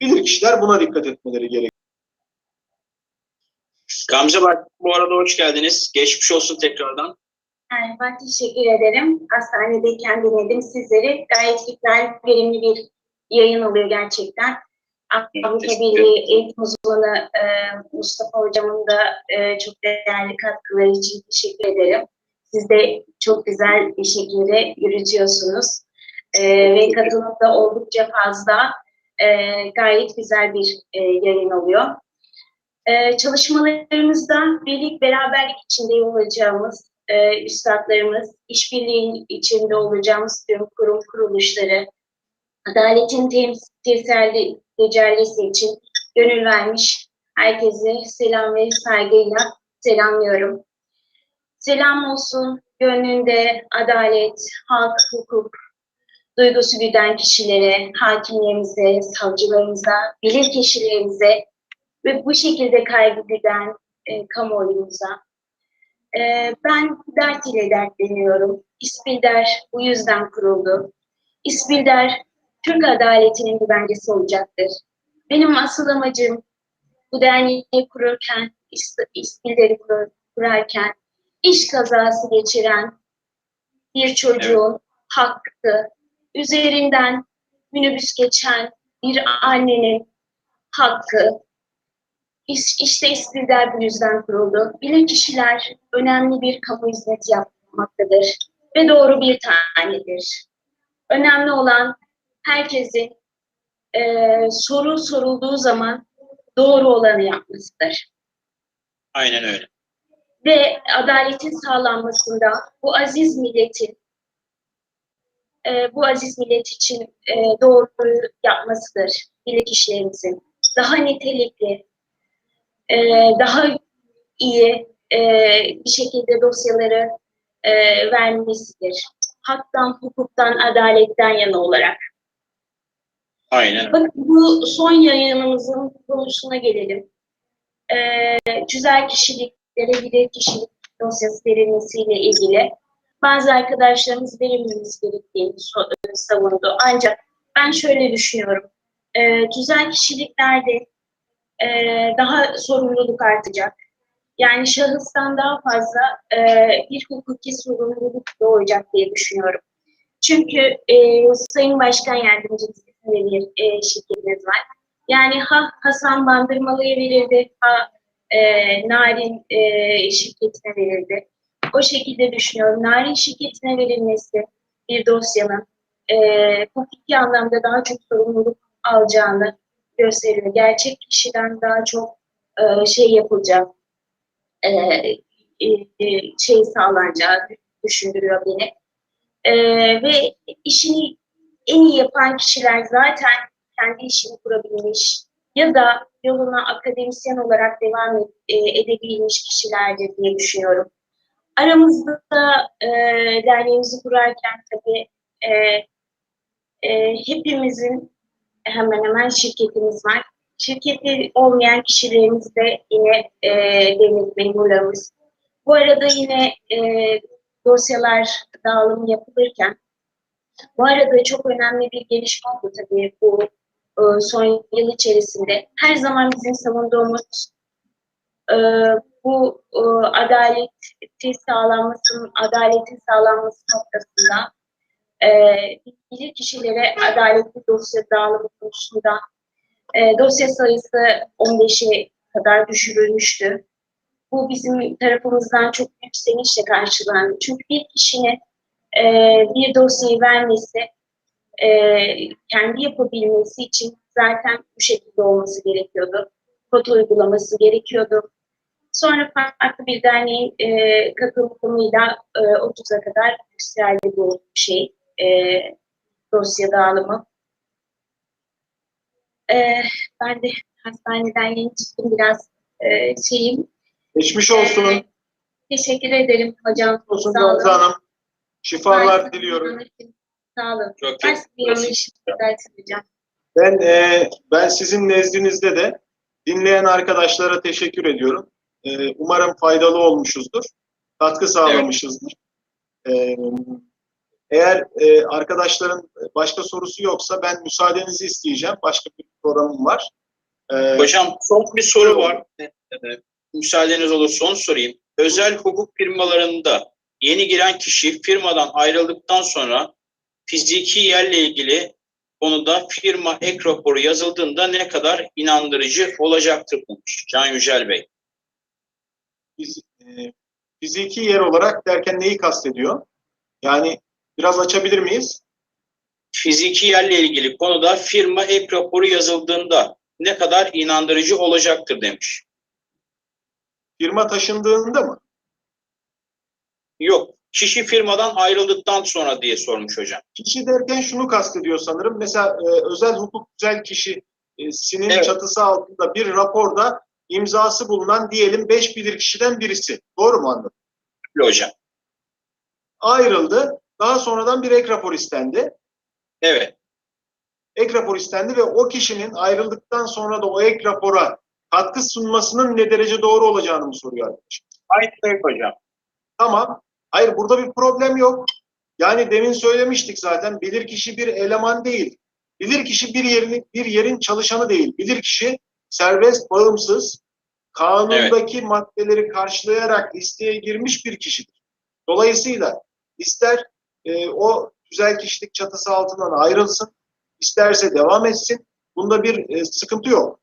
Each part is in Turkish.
Bilirkişiler buna dikkat etmeleri gerekiyor. Gamze bak bu arada hoş geldiniz. Geçmiş olsun tekrardan. Merhaba, teşekkür ederim. Hastanedeyken dinledim sizleri. Gayet güzel, verimli bir yayın oluyor gerçekten. Avrupa Birliği eğitim uzmanı e, Mustafa Hocam'ın da e, çok değerli katkıları için teşekkür ederim. Siz de çok güzel bir şekilde yürütüyorsunuz. E, ve katılım da oldukça fazla. E, gayet güzel bir e, yayın oluyor. E, çalışmalarımızda birlik beraberlik içinde yol alacağımız e, üstadlarımız, işbirliği içinde olacağımız tüm kurum kuruluşları, adaletin tem- teselli tecellisi için gönül vermiş herkese selam ve saygıyla selamlıyorum. Selam olsun gönlünde adalet, hak, hukuk, duygusu güden kişilere, hakimlerimize, savcılarımıza, bilir kişilerimize ve bu şekilde kaygı güden e, kamuoyumuza, ee, ben dert ile dertleniyorum. İspilder bu yüzden kuruldu. İspilder Türk adaletinin güvencesi olacaktır. Benim asıl amacım bu derneği kururken, İs- İspilder'i kur- kurarken iş kazası geçiren bir çocuğun hakkı, üzerinden minibüs geçen bir annenin hakkı, İş, işte İstihdar bu yüzden kuruldu. Bilir kişiler önemli bir kamu hizmeti yapmaktadır ve doğru bir tanedir. Önemli olan herkesin eee, soru sorulduğu zaman doğru olanı yapmasıdır. Aynen öyle. Ve adaletin sağlanmasında bu aziz milletin eee, bu aziz millet için eee, doğruyu yapmasıdır bilir kişilerimizin. Daha nitelikli, eee, daha iyi eee, bir şekilde dosyaları eee, vermesidir. Haktan, hukuktan, adaletten yana olarak. Aynen. Bakın bu son yayınımızın konusuna gelelim. Ee, güzel kişiliklere birer kişilik dosyası verilmesiyle ilgili bazı arkadaşlarımız verilmemiz gerektiğini so- savundu. Ancak ben şöyle düşünüyorum. Ee, güzel kişiliklerde e, daha sorumluluk artacak. Yani şahıstan daha fazla e, bir hukuki sorumluluk doğacak diye düşünüyorum. Çünkü e, Sayın Başkan Yardımcımız bir e, şirketimiz var. Yani ha Hasan Bandırmalı'ya verildi, ha e, Narin e, şirketine verildi. O şekilde düşünüyorum. Narin şirketine verilmesi bir dosyanın e, hukuki anlamda daha çok sorumluluk alacağını gösteriyor. Gerçek kişiden daha çok e, şey yapılacak, e, e, e, şey sağlanacağı düşündürüyor beni. E, ve işini en iyi yapan kişiler zaten kendi işini kurabilmiş ya da yoluna akademisyen olarak devam e, edebilmiş kişilerdir diye düşünüyorum. Aramızda da e, derneğimizi kurarken tabii e, e, hepimizin hemen hemen şirketimiz var. Şirketi olmayan kişilerimiz de yine e, devlet memurlarımız. Bu arada yine e, dosyalar dağılımı yapılırken bu arada çok önemli bir gelişme oldu tabii bu e, son yıl içerisinde. Her zaman bizim savunduğumuz e, bu e, adaleti sağlanması, adaletin sağlanması noktasında e, bilir kişilere adaletli dosya dağılımı konusunda e, dosya sayısı 15'e kadar düşürülmüştü. Bu bizim tarafımızdan çok büyük sevinçle karşılandı. Çünkü bir kişinin e, bir dosyayı vermesi, e, kendi yapabilmesi için zaten bu şekilde olması gerekiyordu. Kod uygulaması gerekiyordu. Sonra farklı bir derneğin e, katılımıyla e, 30'a kadar yükseldi bu şey, e, dosya dağılımı. E, ben de hastaneden yeni çıktım biraz e, şeyim. Geçmiş olsun. E, teşekkür ederim hocam. olsun Sağ olun. Hanım. Şifalar Ben- diliyorum. Sağ olun. Çok Ben hocam. Ben e, ben sizin nezdinizde de dinleyen arkadaşlara teşekkür ediyorum. E, umarım faydalı olmuşuzdur. Katkı sağlamışızdır. E, Eğer e, arkadaşların başka sorusu yoksa ben müsaadenizi isteyeceğim. Başka bir programım var. E, Hocam son bir soru var. Müsaadeniz olursa onu sorayım. Özel hukuk firmalarında yeni giren kişi firmadan ayrıldıktan sonra fiziki yerle ilgili konuda firma ek raporu yazıldığında ne kadar inandırıcı olacaktır demiş Can Yücel Bey. Biz, e, fiziki yer olarak derken neyi kastediyor? Yani biraz açabilir miyiz? Fiziki yerle ilgili konuda firma ek raporu yazıldığında ne kadar inandırıcı olacaktır demiş. Firma taşındığında mı? Yok, kişi firmadan ayrıldıktan sonra diye sormuş hocam. Kişi derken şunu kastediyor sanırım. Mesela e, özel hukuk güzel kişisinin Evet. çatısı altında bir raporda imzası bulunan diyelim 5 bilir kişiden birisi. Doğru mu anladım? Öyle hocam. Ayrıldı. Daha sonradan bir ek rapor istendi. Evet, Ek rapor istendi ve o kişinin ayrıldıktan sonra da o ek rapora katkı sunmasının ne derece doğru olacağını mı soruyor arkadaş? aynen hocam. Tamam. Hayır burada bir problem yok. Yani demin söylemiştik zaten bilirkişi bir eleman değil. Bilirkişi bir yerin bir yerin çalışanı değil. Bilirkişi serbest, bağımsız, kanundaki maddeleri karşılayarak listeye girmiş bir kişidir. Dolayısıyla ister e, o güzel kişilik çatısı altından ayrılsın, isterse devam etsin. Bunda bir e, sıkıntı yok.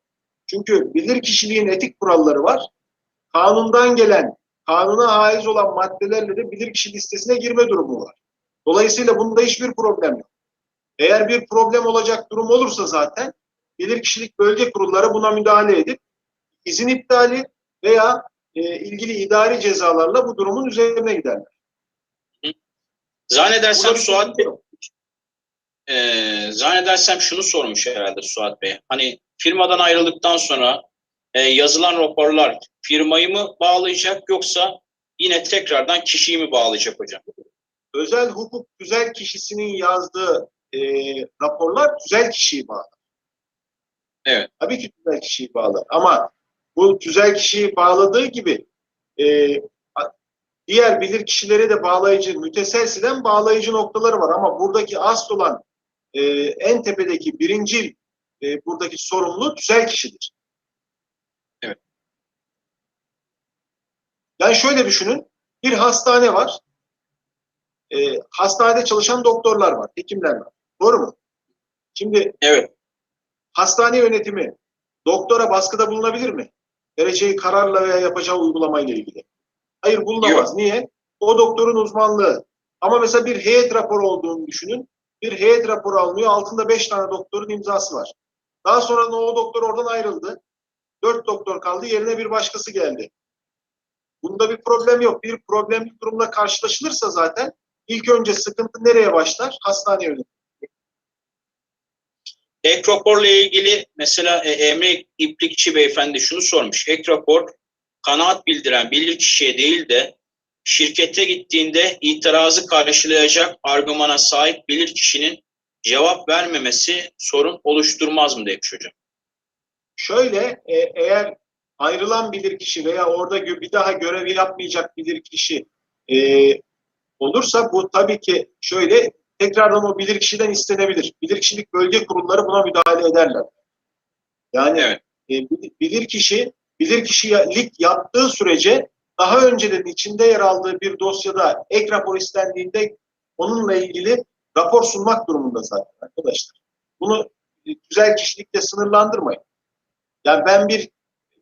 Çünkü bilirkişiliğin etik kuralları var. Kanundan gelen kanuna haiz olan maddelerle de bilirkişi listesine girme durumu var. Dolayısıyla bunda hiçbir problem yok. Eğer bir problem olacak durum olursa zaten bilirkişilik bölge kurulları buna müdahale edip izin iptali veya e, ilgili idari cezalarla bu durumun üzerine giderler. Zannedersem Burada Suat Bey, e, zannedersem şunu sormuş herhalde Suat Bey. Hani firmadan ayrıldıktan sonra e, yazılan raporlar firmayı mı bağlayacak yoksa yine tekrardan kişiyi mi bağlayacak hocam? Özel hukuk güzel kişisinin yazdığı e, raporlar güzel kişiyi bağlar. Evet. Tabii ki güzel kişiyi bağlar. Ama bu güzel kişiyi bağladığı gibi e, diğer bilir kişileri de bağlayıcı, müteselsilen bağlayıcı noktaları var. Ama buradaki asıl olan e, en tepedeki birincil e, buradaki sorumlu güzel kişidir. Evet. Yani şöyle düşünün. Bir hastane var. E, hastanede çalışan doktorlar var, hekimler var. Doğru mu? Şimdi Evet. Hastane yönetimi doktora baskıda bulunabilir mi? Vereceği kararla veya yapacağı uygulamayla ilgili. Hayır bulunamaz. Niye? O doktorun uzmanlığı. Ama mesela bir heyet raporu olduğunu düşünün. Bir heyet raporu alınıyor. Altında beş tane doktorun imzası var. Daha sonra o doktor oradan ayrıldı. Dört doktor kaldı. Yerine bir başkası geldi. Bunda bir problem yok. Bir problemli durumla karşılaşılırsa zaten ilk önce sıkıntı nereye başlar? Hastane yönetimi. Ek raporla ilgili mesela e, Emre İplikçi beyefendi şunu sormuş. Ek rapor kanaat bildiren bilirkişiye değil de şirkete gittiğinde itirazı karşılayacak argümana sahip bilirkişinin cevap vermemesi sorun oluşturmaz mı demiş hocam. Şöyle e, eğer ayrılan bilirkişi veya orada bir daha görev yapmayacak bilirkişi e, olursa bu tabii ki şöyle tekrardan o bilirkişiden istenebilir. Bilirkişilik bölge kurulları buna müdahale ederler. Yani Evet. e, bil- bilirkişi bilirkişilik yaptığı sürece daha önceden içinde yer aldığı bir dosyada ek rapor istendiğinde onunla ilgili rapor sunmak durumunda zaten arkadaşlar. Bunu e, güzel kişilikle sınırlandırmayın. Yani ben bir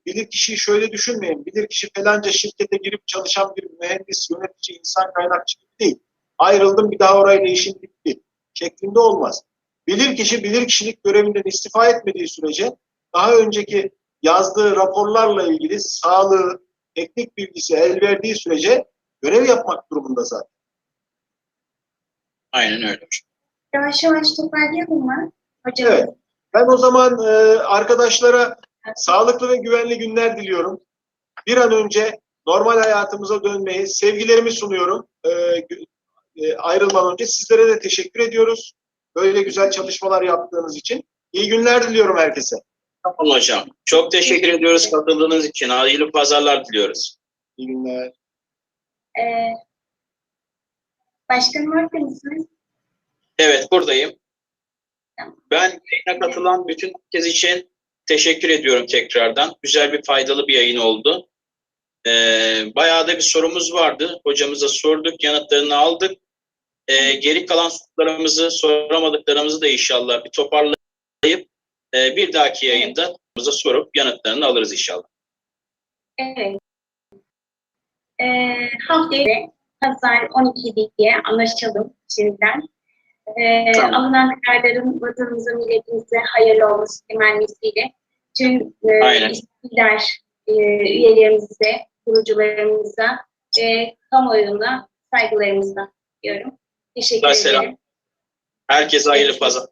bilir kişiyi şöyle düşünmeyin. Bilir kişi falanca şirkete girip çalışan bir mühendis, yönetici, insan kaynakçı gibi değil. Ayrıldım bir daha orayla işim bitti. Şeklinde olmaz. Bilir kişi bilir kişilik görevinden istifa etmediği sürece daha önceki yazdığı raporlarla ilgili sağlığı, teknik bilgisi el verdiği sürece görev yapmak durumunda zaten. Aynen öyle hocam. Yavaş yavaş toparlayalım mı? Hocam. Evet. Ben o zaman e, arkadaşlara sağlıklı ve güvenli günler diliyorum. Bir an önce normal hayatımıza dönmeyi, sevgilerimi sunuyorum. E, e, ayrılmadan önce sizlere de teşekkür ediyoruz. Böyle güzel çalışmalar yaptığınız için. İyi günler diliyorum herkese. Tamam hocam. Çok teşekkür ediyoruz katıldığınız için. Hayırlı pazarlar diliyoruz. İyi günler. Ee, başkanım var mısınız? Evet buradayım. Ben yayına katılan bütün herkes için teşekkür ediyorum tekrardan. Güzel bir faydalı bir yayın oldu. Ee, bayağı da bir sorumuz vardı. Hocamıza sorduk, yanıtlarını aldık. Ee, geri kalan sorularımızı, soramadıklarımızı da inşallah bir toparlayıp e, bir dahaki yayında hocamıza sorup yanıtlarını alırız inşallah. Evet. Ee, haftaya pazar 12 diye anlaşalım şimdiden. Ee, Tamam. Alınan kararların vatanımıza, milletimize hayırlı olması temennisiyle tüm e, Aynen. E, üyelerimize, kurucularımıza ve kamuoyuna saygılarımızla diyorum. Teşekkür Selam. ederim. Herkese hayırlı pazar.